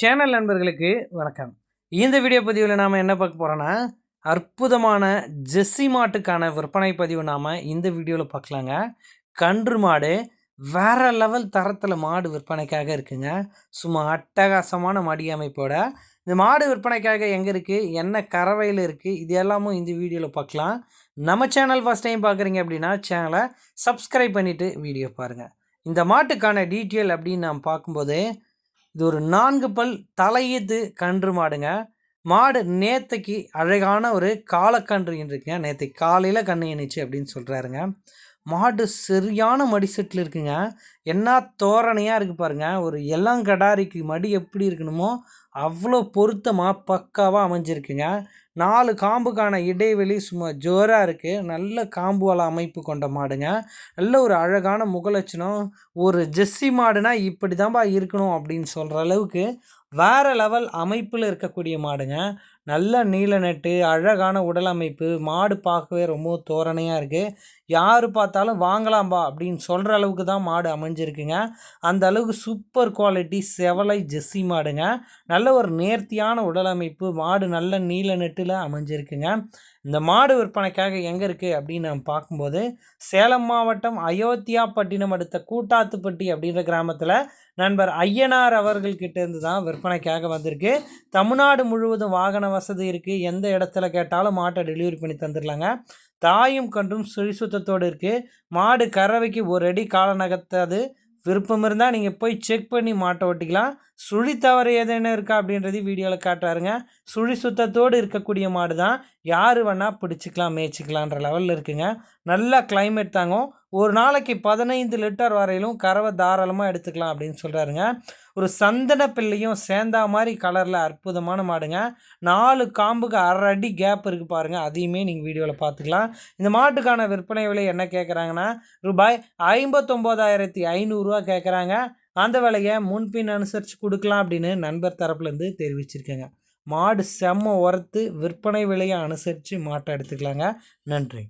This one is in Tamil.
சேனல் நண்பர்களுக்கு வணக்கம். இந்த வீடியோ பதிவில் நாம் என்ன பார்க்க போகிறோன்னா அற்புதமான ஜெஸ்ஸி மாட்டுக்கான விற்பனை பதிவு நாம் இந்த வீடியோவில் பார்க்கலாங்க. கன்று மாடு வேற லெவல் தரத்தில் மாடு விற்பனைக்காக இருக்குங்க. சும்மா அட்டகாசமான மடி அமைப்போட. இந்த மாடு விற்பனைக்காக எங்கே இருக்குது என்ன கறவையில் இருக்குது இது எல்லாமும் இந்த வீடியோவில் பார்க்கலாம். நம்ம சேனல் ஃபஸ்ட் டைம் பார்க்குறீங்க அப்படின்னா சேனலை சப்ஸ்கிரைப் பண்ணிவிட்டு வீடியோ பாருங்கள் இந்த மாட்டுக்கான டீட்டெயில் அப்படின்னு நாம் பார்க்கும்போது இது ஒரு நான்கு பல் தலையீத்து கன்று மாடுங்க. மாடு நேத்தைக்கு அழகான ஒரு காலக்கன்று இருக்குங்க நேற்று காலையில் கண்ணு எண்ணிச்சு அப்படின்னு சொல்கிறாருங்க மாடு சரியான மடி செட்டில் இருக்குங்க. என்ன தோரணையாக இருக்குது பாருங்கள் ஒரு இளங்கடாரிக்கு மடி எப்படி இருக்கணுமோ அவ்வளோ பொருத்தமாக பக்காவாக அமைஞ்சிருக்குங்க. நாலு காம்புக்கான இடைவெளி சும்மா ஜோராக இருக்குது நல்ல காம்புவால் அமைப்பு கொண்ட மாடுங்க. நல்ல ஒரு அழகான முகலட்சணம் ஒரு ஜெஸ்ஸி மாடுனா இப்படி தான்ப்பா இருக்கணும் அப்படின்னு சொல்கிற அளவுக்கு வேறு லெவல் அமைப்பில் இருக்கக்கூடிய மாடுங்க. நல்ல நீல நெட்டு அழகான உடல் அமைப்பு மாடு பார்க்கவே ரொம்ப தோரணையாக இருக்குது யார் பார்த்தாலும் வாங்கலாம்பா அப்படின்னு சொல்கிற அளவுக்கு தான் மாடு அமைஞ்சிருக்குங்க. அந்த அளவுக்கு சூப்பர் குவாலிட்டி செவலை ஜெஸ்ஸி மாடுங்க. நல்ல ஒரு நேர்த்தியான உடல் அமைப்பு மாடு நல்ல நீல நெட்டில் அமைஞ்சிருக்குங்க. இந்த மாடு விற்பனைக்காக எங்கே இருக்குது அப்படின்னு நம்ம பார்க்கும்போது சேலம் மாவட்டம் அயோத்தியாப்பட்டினம் அடுத்த கூட்டாத்துப்பட்டி அப்படின்ற கிராமத்தில் நண்பர் ஐயனார் அவர்கள்கிட்ட இருந்து தான் விற்பனைக்காக வந்திருக்கு. தமிழ்நாடு முழுவதும் வாகன வசதி இருக்குது எந்த இடத்துல கேட்டாலும் மாட்டை டெலிவரி பண்ணி தந்துடலாங்க தாயும் கன்றும் சுழி சுத்தத்தோடு இருக்குது மாடு கறவைக்கு ஒரு அடி கால நகர்த்தாது விருப்பம் இருந்தால் நீங்கள் போய் செக் பண்ணி மாட்டை ஓட்டிக்கலாம். சுழி தவறு ஏதேனும் இருக்கா அப்படின்றது வீடியோவில் காட்டுறாருங்க. சுழி சுத்தத்தோடு இருக்கக்கூடிய மாடு தான் யார் வேணால் பிடிச்சிக்கலாம் மேய்ச்சிக்கலான்ற லெவலில் இருக்குங்க. நல்லா கிளைமேட் தாங்கும் ஒரு நாளைக்கு பதினைந்து லிட்டர் வரையிலும் கறவை தாராளமாக எடுத்துக்கலாம் அப்படின்னு சொல்கிறாருங்க ஒரு சந்தன பிள்ளையும் சேர்ந்தா மாதிரி கலரில் அற்புதமான மாடுங்க. நாலு காம்புக்கு அரை அடி கேப் இருக்குது பாருங்கள் அதையுமே நீங்கள் வீடியோவில் பார்த்துக்கலாம். இந்த மாட்டுக்கான விற்பனை விலை என்ன கேட்குறாங்கன்னா ரூபாய் ஐம்பத்தொம்போதாயிரத்தி ஐநூறுரூவா கேட்குறாங்க அந்த வேலையை முன்பின் அனுசரித்து கொடுக்கலாம் அப்படின்னு நண்பர் தரப்புலேருந்து தெரிவிச்சிருக்கேங்க. மாடு செம்ம உரத்து விற்பனை விலையை அனுசரித்து மாட்டை எடுத்துக்கலாங்க. நன்றி.